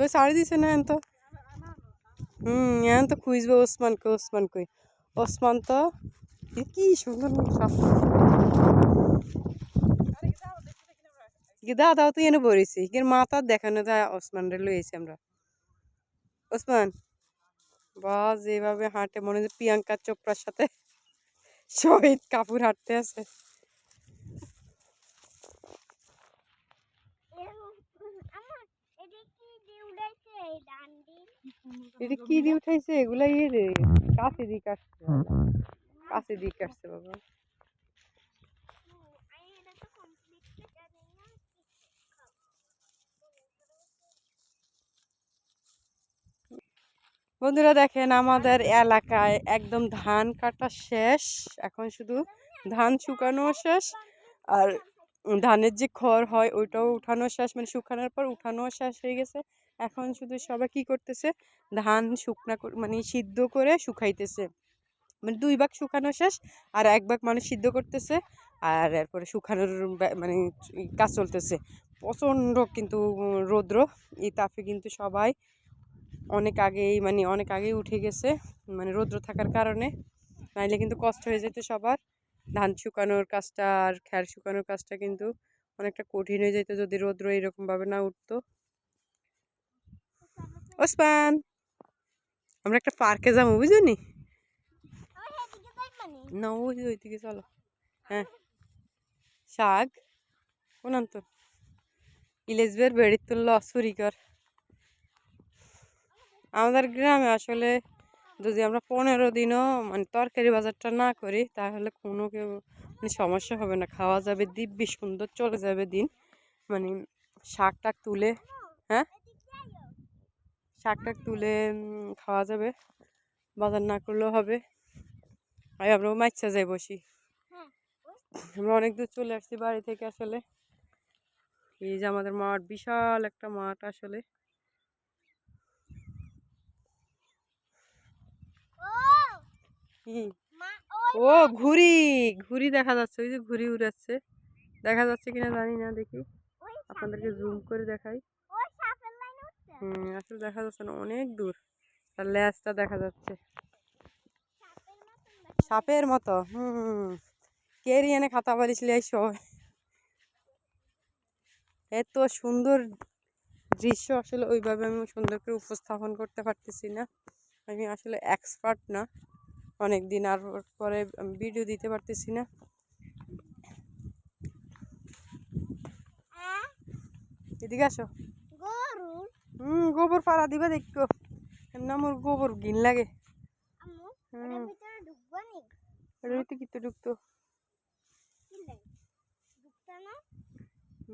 তো ছাড়ি দিছে না এন তো হুম এন তো খুঁজবে ওসমানকে ওসমান কই ওসমান তো কি সুন্দর গিদা দাও তো এনে বলেছি কিন্তু মাথা দেখানো যায় ওসমান রে লইছি আমরা ওসমান বা যেভাবে হাঁটে মনে হয় প্রিয়াঙ্কা চোপড়ার সাথে শহীদ কাপুর হাঁটতে আছে এটা কি দিয়ে উঠাইছে? এগুলা ইয়ে রে, কাছে দিয়ে কাটছে কাছে দিয়ে কাটছে বাবা। বন্ধুরা দেখেন, আমাদের এলাকায় একদম ধান কাটা শেষ। এখন শুধু ধান শুকানো শেষ। আর ধানের যে খড় হয় ওইটাও উঠানো শেষ মানে শুকানোর পর উঠানো শেষ হয়ে গেছে। এখন শুধু সবাই কি করতেছে? ধান শুকনা মানে সিদ্ধ করে শুকাইতেছে। মানে দুই ভাগ শুকানো শেষ আর এক ভাগ মানুষ সিদ্ধ করতেছে আর এরপরে শুকানোর মানে কাজ চলতেছে। প্রচণ্ড কিন্তু রৌদ্র, এই তাপে কিন্তু সবাই অনেক আগেই মানে অনেক আগেই উঠে গেছে মানে রৌদ্র থাকার কারণে। নাইলে কিন্তু কষ্ট হয়ে যেত সবার। ধান শুকানোর কাজটা আর খ্যার শুকানোর কাজটা কিন্তু অনেকটা কঠিন হয়ে যেত যদি রৌদ্র এরকমভাবে না উঠতো। ওসমান, আমরা একটা পার্কে যাব বুঝলি? না, ওই যে ওইদিকে চলো। হ্যাঁ। শাক কোনান তো। ইলেজবের বেড়ির তুললো অসুরিকর আমাদের গ্রামে আসলে যদি আমরা পনেরো দিনও মানে তরকারি বাজারটা না করি, তাহলে কোনো কেউ মানে সমস্যা হবে না। খাওয়া যাবে দিব্যি সুন্দর, চলে যাবে দিন। মানে শাক টাক তুলে হ্যাঁ? শাক টাক তুলে খাওয়া যাবে। বাজার না করলেও হবে। আর আমরা মাইচ্ছা যাই বসি। আমরা অনেক দূর চলে আসছি বাড়ি থেকে আসলে। এই যে আমাদের মাঠ, বিশাল একটা মাঠ আসলে। কি ও, ঘুড়ি ঘুড়ি দেখা যাচ্ছে, ওই যে ঘুড়ি উড়াচ্ছে। দেখা যাচ্ছে কিনা জানি না, দেখি। আপনাদেরকে জুম করে দেখাই। হুম, আসলে দেখা যাচ্ছে না, অনেক দূর। তার ল্যাজটা দেখা যাচ্ছে। সাপের মতো, হুম। কেরি এনে খাতা পারিছিল এই সব? এত সুন্দর দৃশ্য, আসলে ওইভাবে আমি সুন্দর করে উপস্থাপন করতে পারতেছি না। আমি আসলে এক্সপার্ট না। অনেক দিন আর পরে ভিডিও দিতে পারতেছি না। এদিকে আসো। হুম গোবর পাড়া দিবা দেখো। এমনি আমার গোবর ঘিন লাগে। হুম। ওটার ভিতরে ঢুকতো?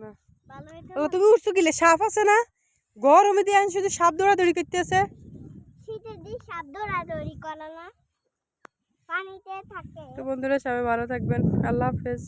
না? ও তুমি উঠছো গিলে সাপ আছে না? গরমে দিয়ে শুধু সাপ দৌড়াদৌড়ি দিন সাপ দৌড়াদৌড়ি না। পানিতে থাকে। তো বন্ধুরা সবাই ভালো থাকবেন। আল্লাহ হাফেজ।